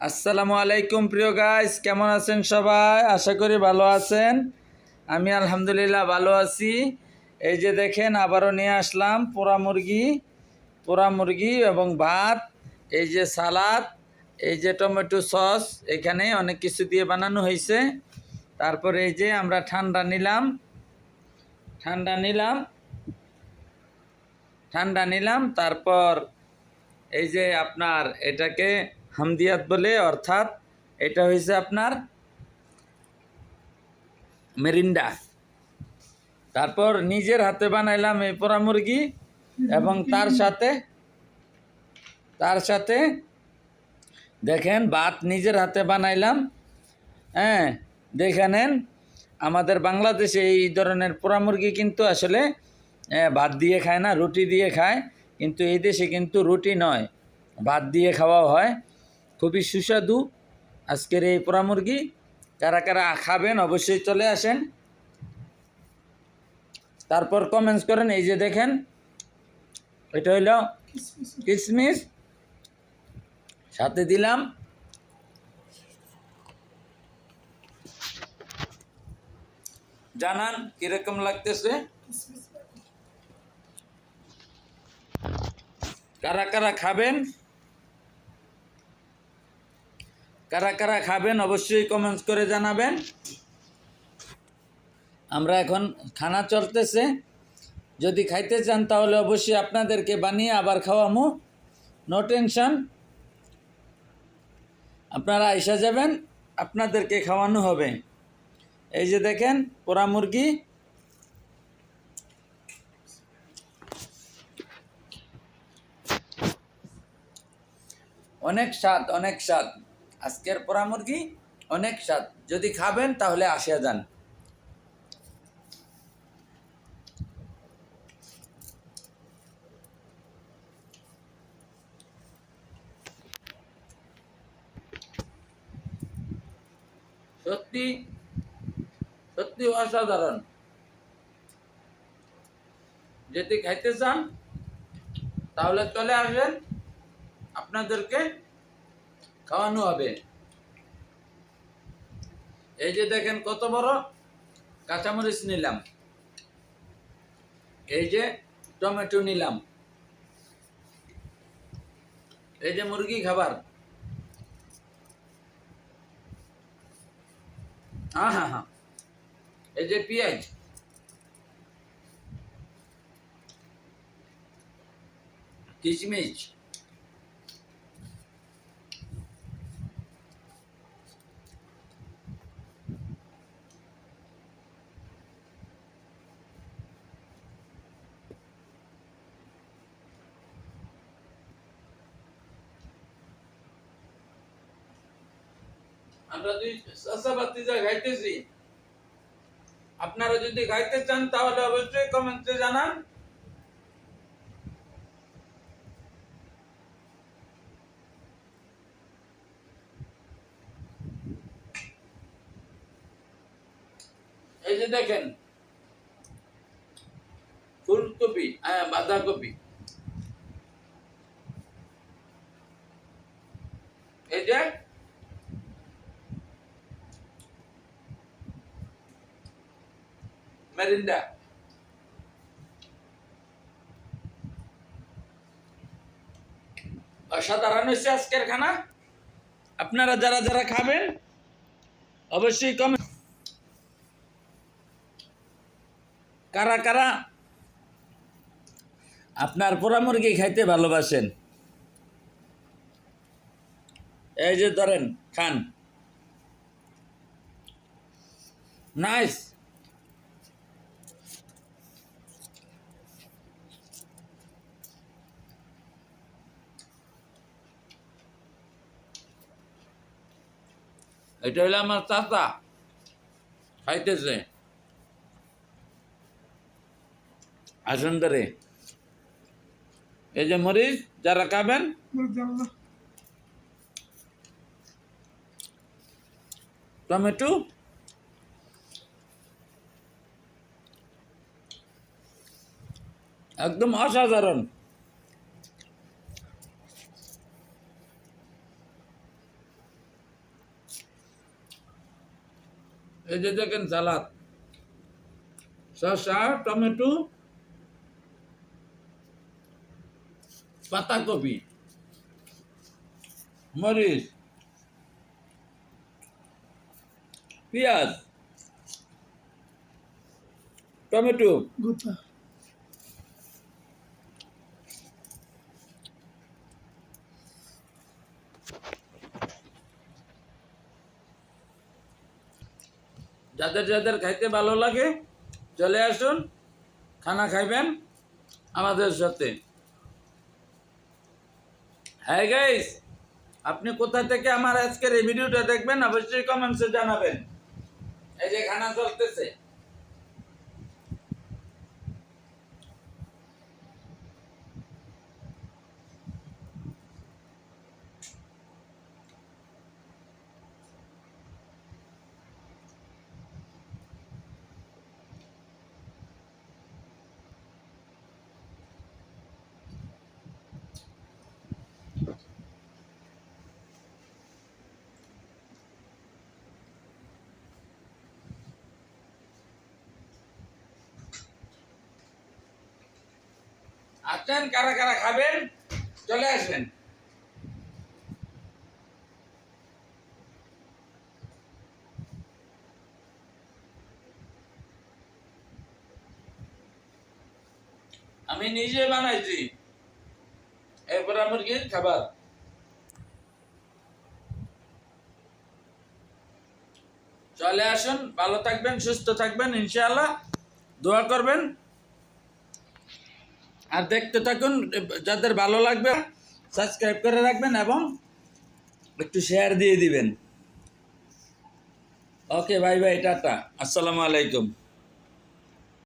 আসসালামু আলাইকুম, প্রিয় গাইস কেমন আছেন সবাই? আশা করি ভালো আছেন। আমি আলহামদুলিল্লাহ ভালো আছি। এই যে দেখেন, আবারও নিয়ে আসলাম পোড়া মুরগি পোড়া মুরগি এবং ভাত, এই যে সালাদ, এই যে টমেটো সস, এখানে অনেক কিছু দিয়ে বানানো হয়েছে। তারপরে এই যে আমরা ঠান্ডা নিলাম ঠান্ডা নিলাম ঠান্ডা নিলাম, তারপর এই যে আপনার এটাকে হামদিয়াত বলে, অর্থাৎ এটা হয়েছে আপনার মেরিন্ডা। তারপর নিজের হাতে বানাইলাম এই পোড়া মুরগি এবং তার সাথে তার সাথে দেখেন ভাত নিজের হাতে বানাইলাম। হ্যাঁ দেখে নেন, আমাদের বাংলাদেশে এই ধরনের পোড়া মুরগি কিন্তু আসলে ভাত দিয়ে খায় না, রুটি দিয়ে খায়, কিন্তু এই দেশে কিন্তু রুটি নয়, ভাত দিয়ে খাওয়াও হয়। খুবই সুস্বাদু। আজকের এই পোড়া মুরগি কারা কারা খাবেন অবশ্যই চলে আসেন। তারপর কমেন্টস করেন, এই যে দেখেন, এটা হইল কিশমিশ সাথে দিলাম জানান কীরকম লাগতেছে। কারা কারা খাবেন? কারা কারা খাবেন অবশ্যই কমেন্টস করে জানাবেন। আমরা এখন খানা চলতেছে। যদি খাইতে চান তাহলে অবশ্যই আপনাদেরকে বানিয়ে আবার খাওয়ামো। নো টেনশন আপনারা আইসা যাবেন, আপনাদেরকে খাওয়ানো হবে। এই যে দেখেন, পোড়া মুরগি। অনেক স্বাদ অনেক স্বাদ। আজকের পোড়া মুরগি অনেক স্বাদ। যদি খাবেন, তাহলে আসিয়া যান। সত্যি সত্যি অসাধারণ। যদি খাইতে চান, তাহলে চলে আসবেন। আপনাদেরকে খাওয়ানো হবে। এই যে দেখেন কত বড়? কাঁচামরিচ নিলাম। এই যে টমেটো নিলাম। এই যে মুরগি খাবার। হ্যাঁ হ্যাঁ হ্যাঁ। এই যে পেঁয়াজ। কিশমিশ। আমরা দুই চাষাবাতি যা খাইতেছি আপনারা যদি খাইতে চান, তাহলে অবশ্যই কমেন্টে জানান। এই যে দেখেন, ফুলকপি হ্যাঁ বাঁধাকপি। এই যে মেরিন্ডা অসাধারণ হয়েছে আজকের খানা। আপনারা যারা যারা খাবেন, অবশ্যই কমে কারা কারা আপনার পোড়া মুরগি খাইতে ভালোবাসেন? এই যে ধরেন, খান। নাইস এটা হলো আমার চাচা। খাইতেছে। আসুন ধরে। এই যে মরিচ, যারা খাবেন। টমেটো। একদম অসাধারণ। এই যে দেখেন সালাদ শসা টমেটো পাতাকপি মরিচ পেঁয়াজ টমেটো যাদের যাদের খাইতে ভালো লাগে, চলে আসুন, খানা খাইবেন আমাদের সাথে। হ্যাঁ গাইস আপনি কোথা থেকে আমার আজকের এই ভিডিওটা দেখবেন, অবশ্যই কমেন্টসে জানাবেন। এই যে খানা চলতেছে। আসেন কারা কারা খাবেন? চলে আসবেন আমি নিজে বানাইছি। এরপর আমার কি খাবার? চলে আসুন, ভালো থাকবেন, সুস্থ থাকবেন, ইনশাআল্লাহ। দোয়া করবেন। আর দেখতে থাকুন, যাদের ভালো লাগবে সাবস্ক্রাইব করে রাখবেন এবং একটু শেয়ার দিয়ে দিবেন। ওকে বাই বাই টাটা। আসসালামু আলাইকুম।